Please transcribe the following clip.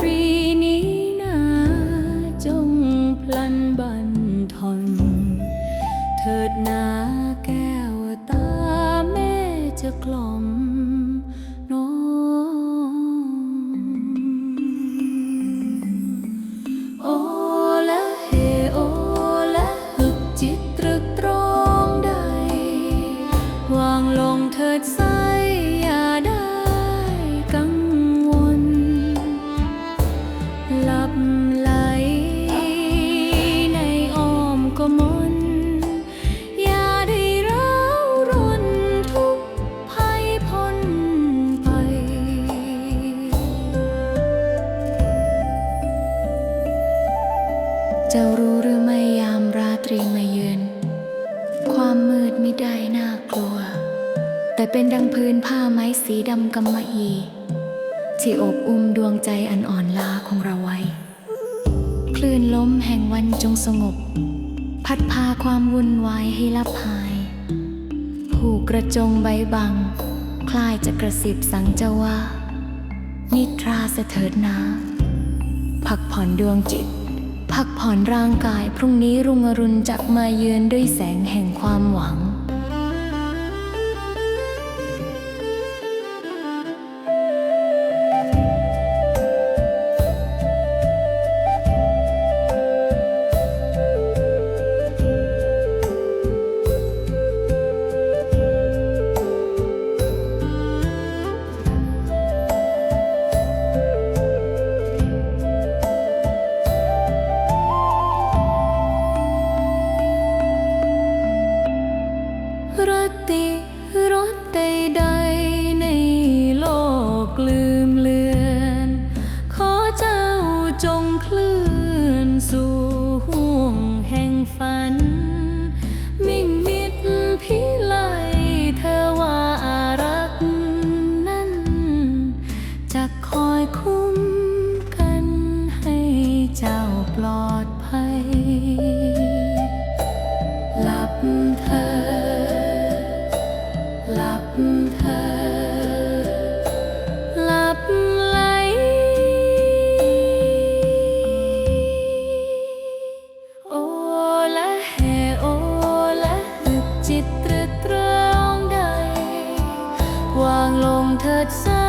ตรีนี้นาจงพลันบันทนเถิดนาแก้วตาแม่จะกล่อมน้องโอละเฮโอละหึกจิตตรึกตรองใดวางลงเถิดสาย จ้ารู้หรือไม่ยามราตรีมาเยือน ความมืดไม่ได้น่ากลัว แต่เป็นดังพื้นผ้าไม้สีดำกำมะอีที่อบอุ้มดวงใจอันอ่อนล้าของเราไว้ คลื่นล้มแห่งวันจงสงบ พัดพาความวุ่นวายให้ลับหาย ผูกกระจงใบบัง คล้ายจะกระสิบสั่งเจ้าว่า นิทราเสถิดนา พักผ่อนดวงจิต พักผ่อนร่างกายพรุ่งนี้รุ่งอรุณจะมาเยือนด้วยแสงแห่งความหวัง รติรสใดๆในโลกลืมเลือน ขอเจ้าจงเคลื่อนสู่ห่วงแห่งฝัน มิ่งมิดพิไลเธอว่าอารักนั้น จะคอยคุ้มกันให้เจ้าปลอดภัย ลง